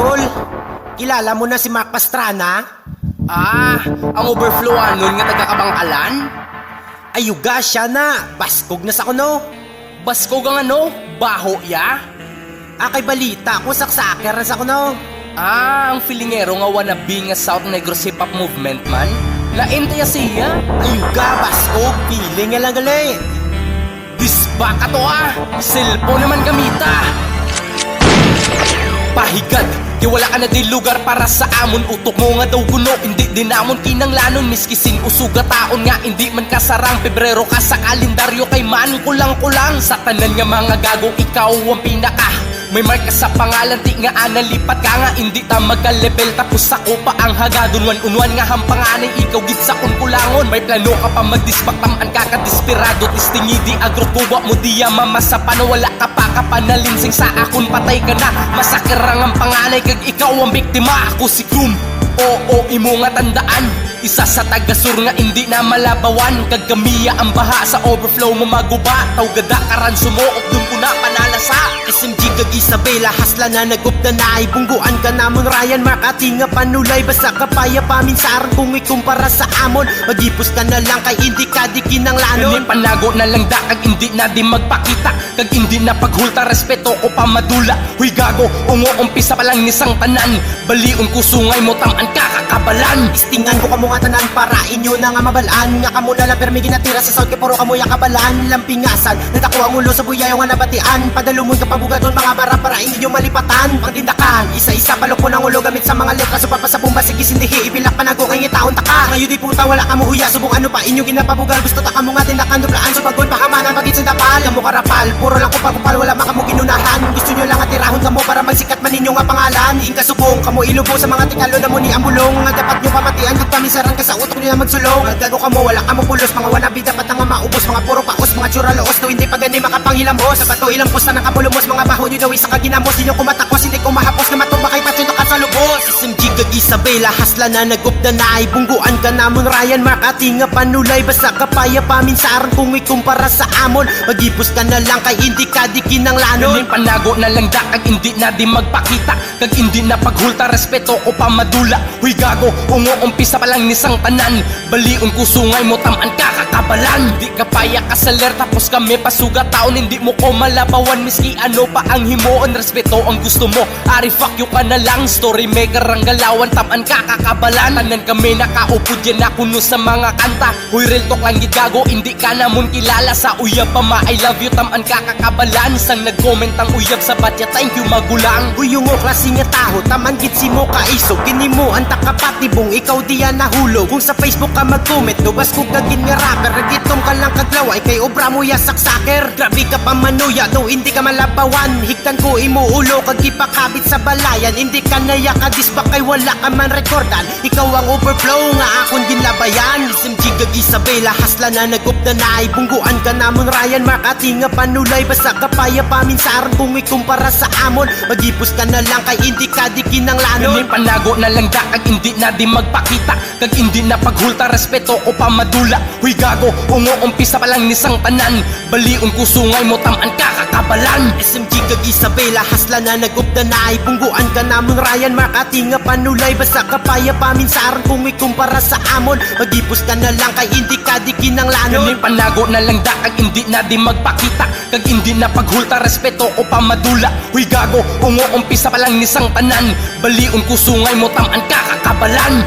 Tol, kilala mo na si Mark Pastrana? Ah, ang overflow anon nga taga-kabangkalan? Ayuga siya na, baskog na sa kuno. Basko gang ano? Baho ya? Akay balita ko saksaker na sa kuno. Ah, ang filingero nga wannabe nga South Negros hip hop movement man? Lain tayo siya? Ayuga, baskog, feeling nga lang gali. Disba ka to ah! Cellphone naman gamita! Pahigad, di wala ka na di lugar para sa amon. Utok mo nga daw guno, hindi din namon kinanglanon Miski sin usuga taon nga, hindi man kasarang Pebrero ka sa kalendaryo kay man kulang-kulang. Sa tanan nga mga gago, ikaw ang pinaka may marka sa pangalan, di nga analipat. Ka nga Hindi ta magka-level, tapos ako pa ang hagadon. Wan-unwan nga hampanganay, ikaw git sa kulangon May plano ka pa magdispaktamaan ka kadesperado Tistingi di agro kuwa mo diya mamasa Paano wala ka pa kapanalinsing sa akon. Patay ka na. Masakirang ang panganay, kag ikaw ang biktima. Ako si Krum, oo imo nga tandaan isa sa tagasur nga hindi na malabawan. Kagkamiya ang baha sa overflow mo maguba. Tawgada karan sumuok dun ko na panalasa. SMG kag Isabela, hasla na nagupda na ay Bungguan ka namon Ryan Mark ati nga panulay. Basta kapaya pamin sa arang kung ikumpara sa amon. Magipos ka na lang kay hindi ka di kinanglanon. Kani panago na lang da kag hindi na di magpakita. Kag hindi na paghulta respeto ko pa madula Huy gago, ungo umpisa pa lang nisang tanan. Baliun ko sungay mo taman kakakabalan Istingan ko kamo nga tanan para inyo na nga mabalaan. Nga kamo na lang permi ginatira sa south kay puro kamo yung kabalaan. Lampingasan, nagako ang ulo sa buyayo nga nabatian. Padalumon ka pabugaton mga bara para inyo malipatan. Pagdindakan, isa-isa palok po ng ulo gamit sa mga letra. Supapa sa bumba, sige sindihi, ibilak panago kay taon taka. Ngayon di puta, wala kamo huya, subong ano pa inyo ginapabugal. Gusto ta kamo nga tindakan, duplaan, subagon, pahamanan, pagit sa dapal. Kamo karapal, puro lang kupal-kupal, wala makamo ginunahan. Gusto nyo lang atirahon kamo para magsikat man ninyo nga pangalan. Ingka subong, kamo ilubo sa mga tingalo na mo ni ambulong Nga dapat nyo pamatian, kung pamisaran ka sa utok nyo na magsulong. Nga gago kamo, wala kamo pulos, mga wanabi dapat nga maubos. Mga puro paos, mga tsuraloos, no hindi pa gani makapanghilamos Sa bato ilang posta ng kabulumos, mga baho nyo daw isa kaginamos Inyo kumatakos, hindi ko mahapos. Na matumba Isabela, hasla na nagupda na ay Bungguan ka namon Ryan. Mark ati nga panulay Basta kapaya pamin sa arang kung ikumpara sa amon. Magipos ka na lang kay hindi ka di kinanglanon. Kani panago na lang da kag hindi na di magpakita. Kag hindi na paghulta respeto ko pa madula Huy gago, ungo umpisa pa lang nisang tanan. Baliun ko sungay mo taman kakakabalan Di ka paya kasaler tapos kami pasuga taon Hindi mo ko malabawan miski ano pa ang himoon Respeto ang gusto mo, ari fuck you ka na lang Story maker ang galawan taman kakakabalan. Tanan kami nakaupo dyan na kuno sa mga kanta. Huy real talk lang gigago, hindi ka namon kilala. Sa uyab pa ma, I love you taman kakakabalan. Sang nag-comment ang uyab sa batya, thank you magulang. Huyong o klase nga taho, taman git si mo kaiso Kini mo ang takapatibong, ikaw diya nahulog Kung sa Facebook ka mag-comment, no bas kung kagin nga rapper. Nagitong ka lang kaglaway, kay obra mo ya saksaker. Grabe ka pa manuya, no hindi ka malabawan. Higtan ko imo ulo, kag ipakabit sa balayan. Hindi ka naya kadisba kay wala ka man rekordan Ikaw ang overflow, nga akong ginlabayan SMG kag Isabela, hasla na nagupda na ay Bungguan ka namon Ryan. Mark ati nga panulay Basta kapaya pamin sa arang kung ikumpara sa amon Magipos ka na lang kay hindi ka di kinanglanon. Kani panago na lang da kag hindi na di magpakita. Kag hindi na paghulta respeto ko pa madula Huy gago, ungo umpisa pa lang nisang tanan. Baliun ko sungay mo taman kakakabalan. SMG kag Isabela hasla na nagupda na ay Bungguan ka namon Ryan. Mark ati nga panulay Kapaya pamin sa arang kung ikumpara sa amon. Magipos ka na lang kay hindi ka di kinanglanon. Panago na lang da kag hindi na di magpakita. Kag hindi na paghulta respeto ko pa madula Huy gago, ungo umpisa pa lang nisang tanan. Baliun ko sungay mo taman kakakabalan